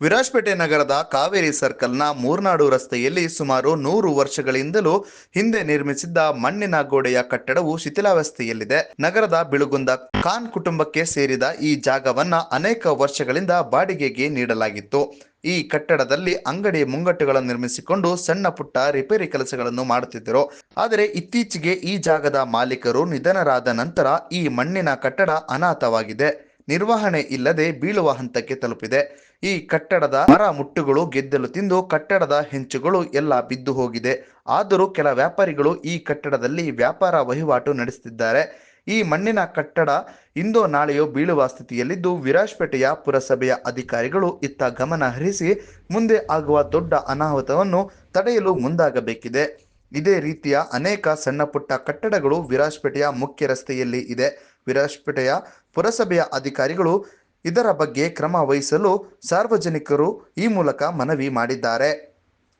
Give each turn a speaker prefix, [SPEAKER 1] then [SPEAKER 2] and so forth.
[SPEAKER 1] ವಿರಾಜಪೇಟೆ ನಗರದ ಕಾವೇರಿ ಸರ್ಕಲ್ನ ಮೂರ್ನಾಡು ರಸ್ತೆಯಲ್ಲಿ ಸುಮಾರು ನೂರು ವರ್ಷಗಳಿಂದಲೂ ಹಿಂದೆ ನಿರ್ಮಿಸಿದ್ದ ಮಣ್ಣಿನ ಗೋಡೆಯ ಕಟ್ಟಡವು ಶಿಥಿಲಾವಸ್ಥೆಯಲ್ಲಿದೆ. ನಗರದ ಬಿಳುಗುಂದ ಖಾನ್ ಕುಟುಂಬಕ್ಕೆ ಸೇರಿದ ಈ ಜಾಗವನ್ನ ಅನೇಕ ವರ್ಷಗಳಿಂದ ಬಾಡಿಗೆಗೆ ನೀಡಲಾಗಿತ್ತು. ಈ ಕಟ್ಟಡದಲ್ಲಿ ಅಂಗಡಿ ಮುಂಗಟ್ಟುಗಳನ್ನು ನಿರ್ಮಿಸಿಕೊಂಡು ಸಣ್ಣ ಪುಟ್ಟ ರಿಪೇರಿ ಕೆಲಸಗಳನ್ನು ಮಾಡುತ್ತಿದ್ದರು. ಆದರೆ ಇತ್ತೀಚೆಗೆ ಈ ಜಾಗದ ಮಾಲೀಕರು ನಿಧನರಾದ ನಂತರ ಈ ಮಣ್ಣಿನ ಕಟ್ಟಡ ಅನಾಥವಾಗಿದೆ. ನಿರ್ವಹಣೆ ಇಲ್ಲದೆ ಬೀಳುವ ಹಂತಕ್ಕೆ ತಲುಪಿದೆ. ಈ ಕಟ್ಟಡದ ಮರ ಮುಟ್ಟುಗಳು ಗೆದ್ದಲು ತಿಂದು ಕಟ್ಟಡದ ಹೆಂಚುಗಳು ಎಲ್ಲ ಬಿದ್ದು ಹೋಗಿದೆ. ಆದರೂ ಕೆಲ ವ್ಯಾಪಾರಿಗಳು ಈ ಕಟ್ಟಡದಲ್ಲಿ ವ್ಯಾಪಾರ ವಹಿವಾಟು ನಡೆಸುತ್ತಿದ್ದಾರೆ. ಈ ಮಣ್ಣಿನ ಕಟ್ಟಡ ಇಂದೋ ನಾಳೆಯೋ ಬೀಳುವ ಸ್ಥಿತಿಯಲ್ಲಿದ್ದು, ವಿರಾಜಪೇಟೆಯ ಪುರಸಭೆಯ ಅಧಿಕಾರಿಗಳು ಇತ್ತ ಗಮನ ಹರಿಸಿ ಮುಂದೆ ಆಗುವ ದೊಡ್ಡ ಅನಾಹುತವನ್ನು ತಡೆಯಲು ಮುಂದಾಗಬೇಕಿದೆ. ಇದೇ ರೀತಿಯ ಅನೇಕ ಸಣ್ಣ ಪುಟ್ಟ ಕಟ್ಟಡಗಳು ವಿರಾಜಪೇಟೆಯ ಮುಖ್ಯ ರಸ್ತೆಯಲ್ಲಿ ಇದೆ. ವಿರಾಜಪೇಟೆಯ ಪುರಸಭೆಯ ಅಧಿಕಾರಿಗಳು ಇದರ ಬಗ್ಗೆ ಕ್ರಮ ವಹಿಸಲು ಸಾರ್ವಜನಿಕರು ಈ ಮೂಲಕ ಮನವಿ ಮಾಡಿದ್ದಾರೆ.